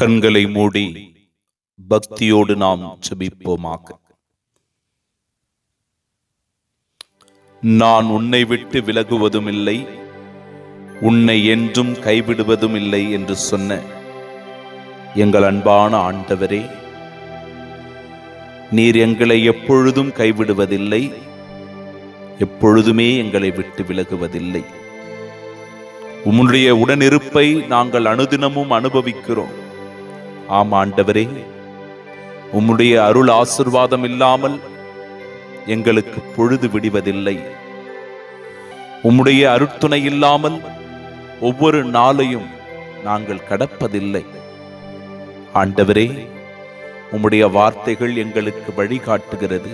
கண்களை மூடி பக்தியோடு நாம் செபிப்போமாக நான் உன்னை விட்டு விலகுவதும் இல்லை உன்னை என்றும் கைவிடுவதும் இல்லை என்று சொன்ன எங்கள் அன்பான ஆண்டவரே நீர் எங்களை எப்பொழுதும் கைவிடுவதில்லை எப்பொழுதுமே எங்களை விட்டு விலகுவதில்லை. உம்முடைய உடனிருப்பை நாங்கள் அனுதினமும் அனுபவிக்கிறோம். ஆம் ஆண்டவரே. உம்முடைய அருள் ஆசிர்வாதம் இல்லாமல் எங்களுக்கு பொழுது விடுவதில்லை. உம்முடைய அருட்துணை இல்லாமல் ஒவ்வொரு நாளையும் நாங்கள் கடப்பதில்லை. ஆண்டவரே உம்முடைய வார்த்தைகள் எங்களுக்கு வழிகாட்டுகிறது.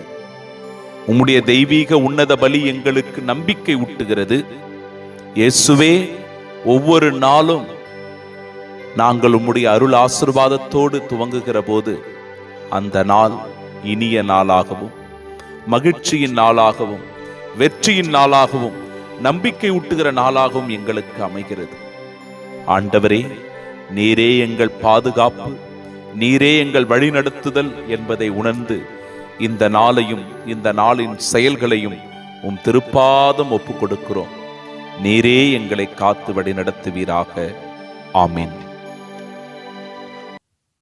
உம்முடைய தெய்வீக உன்னத பலி எங்களுக்கு நம்பிக்கை ஊட்டுகிறது. இயேசுவே ஒவ்வொரு நாளும் நாங்கள் உம்முடைய அருள் ஆசிர்வாதத்தோடு துவங்குகிற போது அந்த நாள் இனிய நாளாகவும் மகிழ்ச்சியின் நாளாகவும் வெற்றியின் நாளாகவும் நம்பிக்கை ஊட்டுகிற நாளாகவும் எங்களுக்கு அமைகிறது. ஆண்டவரே நீரே எங்கள் பாதுகாப்பு நீரே எங்கள் வழிநடத்துதல் என்பதை உணர்ந்து இந்த நாளையும் இந்த நாளின் செயல்களையும் உம் திருப்பாதம் ஒப்புக் கொடுக்கிறோம் நீரே எங்களை காத்து வழி நடத்துவீராக ஆமீன்.